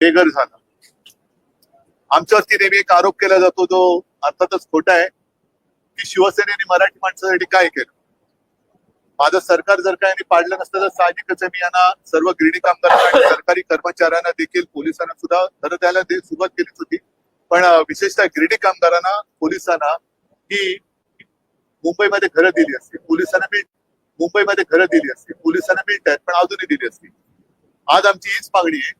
बेघर झाला. आमच्यावरती नेहमी एक आरोप केला जातो जो अर्थातच खोटा आहे. की शिवसेनेने मराठी माणसासाठी काय केलं? माझं सरकार जर काय पाडलं नसतं तर साहजिकच मी यांना सर्व गिरणी कामगारांना सरकारी कर्मचाऱ्यांना देखील पोलिसांना सुद्धा खरं द्यायला सुरुवात केलीच होती. पण विशेषतः गिरणी कामगारांना पोलिसांना ही मुंबईमध्ये घरं दिली असती. पोलिसांना मिळ मुंबईमध्ये घरं दिली असती. पोलिसांना मिळत आहेत पण अजूनही दिली असती. आज आमची हीच मागणी आहे.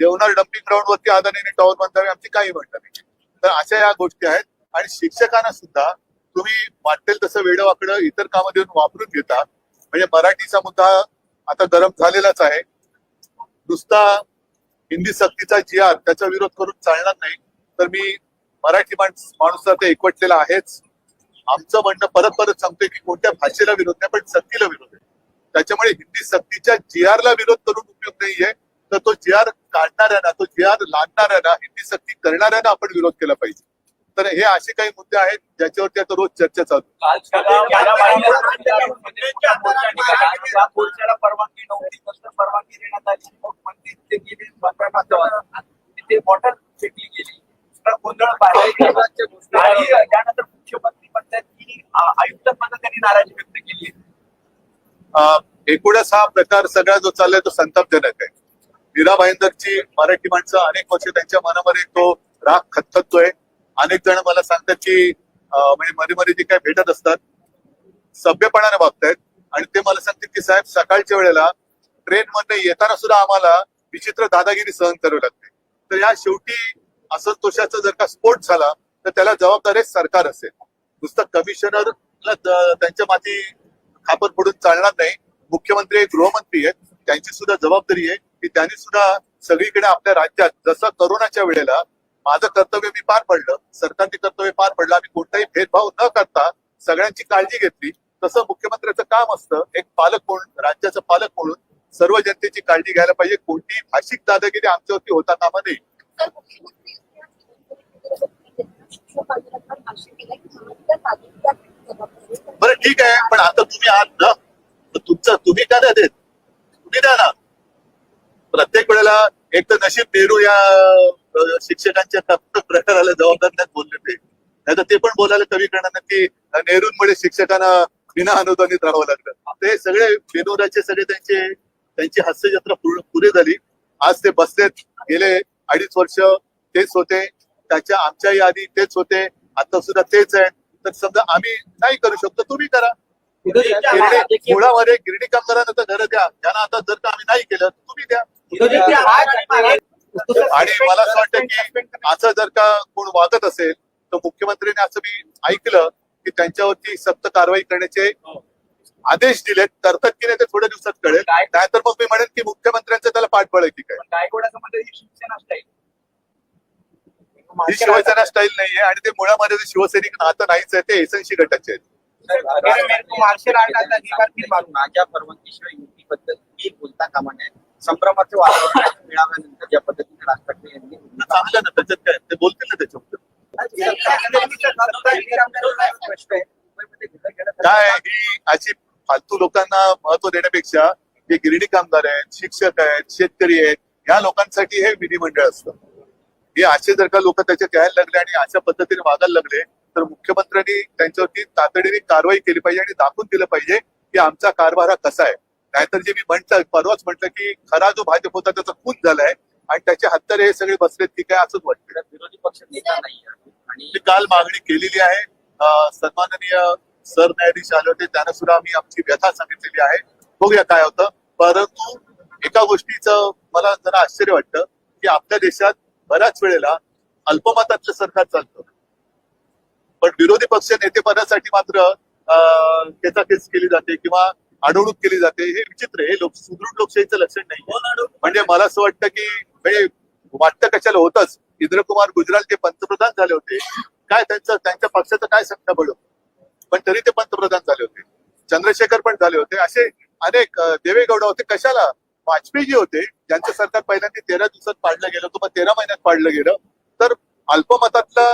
देवनार डम्पिंग ग्राउंड वरती आदानीने टॉवर बांधावे आमची काही म्हणणं नाही. तर अशा या गोष्टी आहेत. आणि शिक्षकांना सुद्धा तुम्ही वाटेल तसं वेळवाकडं इतर कामं देऊन वापरून घेता. म्हणजे मराठीचा मुद्दा आता गरम झालेलाच आहे. नुसता हिंदी सक्तीचा जिहाद त्याचा विरोध करून चालणार नाही. तर मी मराठी माणूस माणूस तर एकवटलेला आहेच. आमचं म्हणणं परत परत सांगतोय की कोणत्या भाषेला विरोध नाही पण सक्तीला विरोध आहे. त्याच्यामुळे हिंदी सक्तीच्या जी विरोध करून उपयोग नाहीये. तर तो जी आर काढणाऱ्यांना तो जी आर लादणाऱ्यांना हिंदी सक्ती करणाऱ्याला आपण विरोध केला पाहिजे. तर हे असे काही मुद्दे आहेत ज्याच्यावरती आता रोज चर्चा चालू परवानगी नव्हती परवानगी देण्यात आली. मग मंदिर ते गेले मंदिरात तिथे बॉटल फेकली गेली. दुसरा गोंधळ पाहिला आणि त्यानंतर मुख्यमंत्री म्हणतात की आ- आयुक्त त्यांनी नाराजी व्यक्त केली. एकूणच हा प्रकार सगळा जो चाललाय तो संतापजनक आहे. मीरा भाईंदरची मराठी माणसं अनेक वर्ष त्यांच्या मनामध्ये तो राग खतखतोय. अनेक जण मला सांगतात की म्हणजे मध्ये मध्ये जे काय भेटत असतात सभ्यपणाने वागतायत आणि ते मला सांगतात की साहेब सकाळच्या वेळेला ट्रेन मध्ये येताना सुद्धा आम्हाला विचित्र दादागिरी सहन करावी लागते. तर या शेवटी असंतोषाचा जर का स्फोट झाला तर त्याला जबाबदार हे सरकार असेल. नुसतं कमिशनरला त्यांच्या माथी खापर पडून चालणार नाही. मुख्यमंत्री हे गृहमंत्री आहेत. त्यांची सुद्धा जबाबदारी आहे. की त्यांनी सुद्धा सगळीकडे आपल्या राज्यात जसं करोनाच्या वेळेला माझं कर्तव्य मी पार पडलं सरकारने कर्तव्य पार पडलं आम्ही कोणताही भेदभाव न करता सगळ्यांची काळजी घेतली. तसं मुख्यमंत्र्याचं काम असतं एक पालक म्हणून राज्याचं पालक म्हणून सर्व जनतेची काळजी घ्यायला पाहिजे. कोणतीही भाषिक दादागिरी आमच्यावरती होता कामा नये बरं ठीक आहे पण आता तुम्ही आहात ना. तुमचं तुम्ही का नाही देत? वेळेला एक तर नशीब नेहरू या शिक्षकांच्या प्रकाराला जबाबदार नाहीत बोलले ते. नाही तर ते पण बोलायला कमी करणार की नेहरूंमुळे शिक्षकांना विना अनुदानित राहावं लागलं ते सगळे विनोदाचे सगळे त्यांचे त्यांची हास्यजत्रा पूर्ण पुरे झाली. आज ते बसलेत गेले अडीच वर्ष तेच होते. त्याच्या आमच्याही आधी तेच होते. आता सुद्धा तेच आहे. तर समजा आम्ही नाही करू शकतो तुम्ही करा. मुळामध्ये गिरणी कामगारांना तर घरं द्या त्यांना आता जर का आम्ही नाही केलं तुम्ही द्या. आणि मला असं वाटतं की असं जर का कोण वागत असेल तर मुख्यमंत्र्यांनी असं मी ऐकलं की त्यांच्यावरती सक्त कारवाई करण्याचे आदेश दिलेत. करतात की नाही ते थोड्या दिवसात कळेल. नाहीतर मग मी म्हणेन की मुख्यमंत्र्यांचं त्याला पाठबळ आहे की काय? ही शिवसेना स्टाईल ही शिवसेना स्टाईल नाहीये आणि ते मुळामध्ये जे शिवसैनिक नातं नाहीच आहे ते एसएनसी गटाचे आहेत. मार्शल आर्ट आता अधिकार मारून माझ्या परवानगीशिवाय युती बद्दल मी बोलता कामा नये. संभ्रमाचे वातावरण मिळाल्यानंतर ज्या पद्धतीने राज ठाकरे यांनी चांगलं ना त्याच्यात काय? ते बोलतील ना त्याच्याबद्दल. काय ही अशी फालतू लोकांना महत्त्व देण्यापेक्षा जे गिरणी कामगार आहेत शिक्षक आहेत शेतकरी आहेत या लोकांसाठी हे विधिमंडळ असतं. हे असे जर का लोक त्याच्यात यायला लागले आणि अशा पद्धतीने वागायला लागले तर मुख्यमंत्र्यांनी त्यांच्यावरती तातडीने कारवाई केली पाहिजे आणि दाखवून दिलं पाहिजे की आमचा कारभार हा कसा आहे. नाहीतर जे मी म्हंटल परवाच म्हटलं की खरा जो भाजप होता त्याचा खून झालाय आणि त्याचे हत्यारे हे सगळे बसलेत की काय असंच वाटतं विरोधी पक्ष नेता नाही आणि मी काल मागणी केलेली आहे. सन्माननीय सरन्यायाधीश आले होते त्यांना सुद्धा आम्ही आमची व्यथा सांगितलेली आहे. बघूया काय होतं. परंतु एका गोष्टीचं मला जरा आश्चर्य वाटतं की आपल्या देशात बऱ्याच वेळेला अल्पमतातलं सरकार चालतं. पण विरोधी पक्ष नेतेपदासाठी मात्र अं, खेचाखेच केली जाते किंवा अडवणूक केली जाते. हे विचित्र हे लोक सुदृढ लोकशाहीचं लक्षण नाही म्हणजे मला असं वाटतं की वाटतं कशाला? होतच. इंद्रकुमार गुजराल ते पंतप्रधान झाले होते. काय त्यांचं त्यांच्या पक्षाचं काय संख्या बळ? पण तरी ते पंतप्रधान झाले होते. चंद्रशेखर पण झाले होते. असे अनेक देवेगौडा होते. कशाला? वाजपेयी जे होते ज्यांचं सरकार पहिल्यांदा तेरा दिवसात पाडलं गेलं किंवा तेरा महिन्यात पाडलं गेलं. तर अल्पमतातला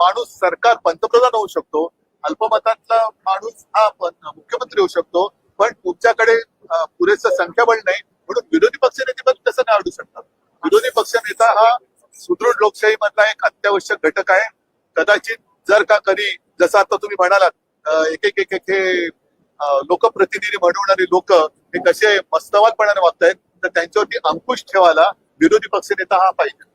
माणूस सरकार पंतप्रधान होऊ शकतो. अल्पमतातला माणूस हा मुख्यमंत्री होऊ शकतो. पण तुमच्याकडे पुरेसं संख्याबळ नाही म्हणून विरोधी पक्ष नेते पण तसं नाही आवडू शकतात. विरोधी पक्ष नेता हा सुदृढ लोकशाही मधला एक अत्यावश्यक घटक आहे. कदाचित जर का कधी जसं आता तुम्ही म्हणालात एक एक एक एक हे लोकप्रतिनिधी म्हणवणारे लोक हे कसे मस्तवादपणाने वागतायत तर त्यांच्यावरती अंकुश ठेवायला विरोधी पक्ष नेता हा पाहिजे.